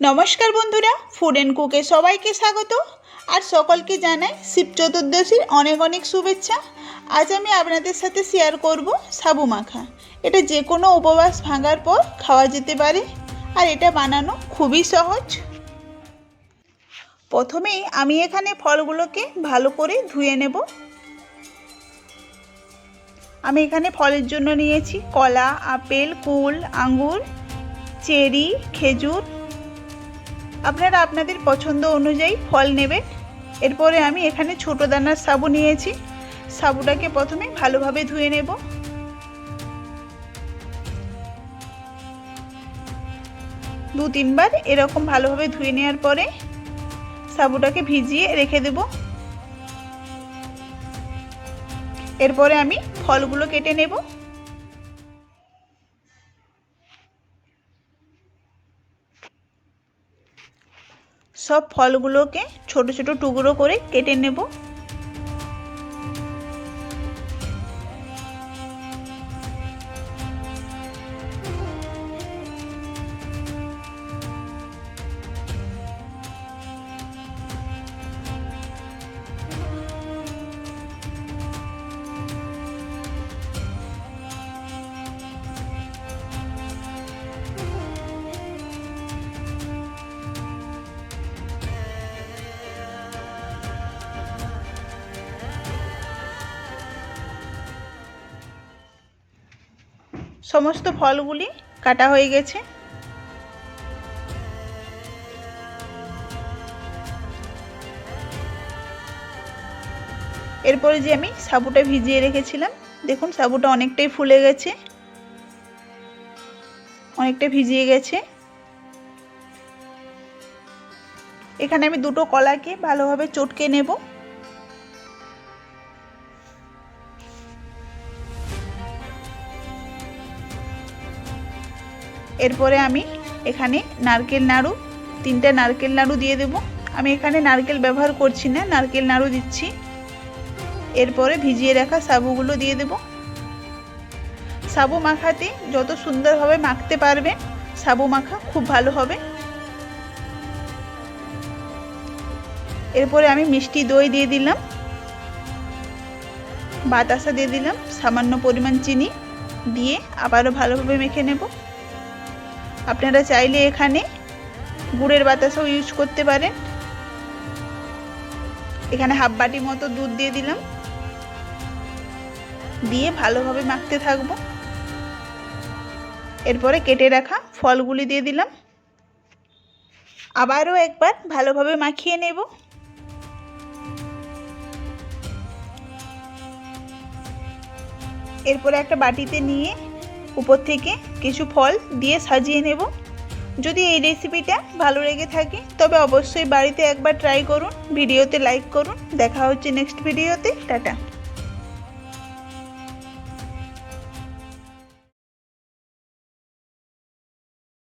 নমস্কার বন্ধুরা food and কুকে সবাইকে স্বাগত। আর সকলকে জানাই শিব চতুর্দশীর অনেক অনেক শুভেচ্ছা। আজ আমি আপনাদের সাথে শেয়ার করব সাবু মাখা। এটা যে কোনো উপবাস ভাঙার পর খাওয়া যেতে পারে, আর এটা বানানো খুবই সহজ। প্রথমেই আমি এখানে ফলগুলোকে ভালো করে ধুয়ে নেব। আমি এখানে ফলের জন্য নিয়েছি কলা, আপেল, কুল, আঙ্গুর, চেরি, খেজুর আপনারা আপনাদের পছন্দ অনুযায়ী ফল নেবেন। এরপরে আমি এখানে ছোট দানার সাবু নিয়েছি। সাবুটাকে প্রথমে ভালোভাবে ধুয়ে নেব। দু তিনবার এরকম ভালোভাবে ধুয়ে নেওয়ার পরে সাবুটাকে ভিজিয়ে রেখে দেব। এরপরে আমি ফলগুলো কেটে নেব। সব ফলগুলোকে ছোট ছোট টুকরো করে কেটে নেব। সমস্ত ফলগুলি কাটা হয়ে গেছে। এরপরে যে আমি সাবুটা ভিজিয়ে রেখেছিলাম, দেখুন সাবুটা অনেকটাই ফুলে গেছে। অনেকটা ভিজিয়ে গেছে। এখানে আমি দুটো কলাকে ভালোভাবে চটকে নেব। এরপরে আমি এখানে নারকেল নাড়ু, তিনটে নারকেল নাড়ু দিয়ে দেব। আমি এখানে নারকেল ব্যবহার করছি না, নারকেল নাড়ু দিচ্ছি। এরপরে ভিজিয়ে রাখা সাবুগুলো দিয়ে দেব। সাবু মাখাতে যত সুন্দরভাবে মাখতে পারবে, সাবু মাখা খুব ভালো হবে। এরপরে আমি মিষ্টি দই দিয়ে দিলাম। বাতাসা দিয়ে দিলাম, সামান্য পরিমাণ চিনি দিয়ে আবারও ভালোভাবে মেখে নেব। আপনারা চাইলে এখানে গুড়ের বাতাসাও ইউজ করতে পারেন। এখানে হাফ বাটি মতো দুধ দিয়ে দিলাম। দিয়ে ভালোভাবে মাখতে থাকব। এরপরে কেটে রাখা ফলগুলি দিয়ে দিলাম। আবারও একবার ভালোভাবে মাখিয়ে নেব। এরপরে একটা বাটিতে নিয়ে উপর থেকে কিছু ফল দিয়ে সাজিয়ে নেব। যদি এই রেসিপিটা ভালো লেগে থাকে, তবে অবশ্যই বাড়িতে একবার ট্রাই করুন, ভিডিওতে লাইক করুন। দেখা হচ্ছে নেক্সট ভিডিওতে টাটা।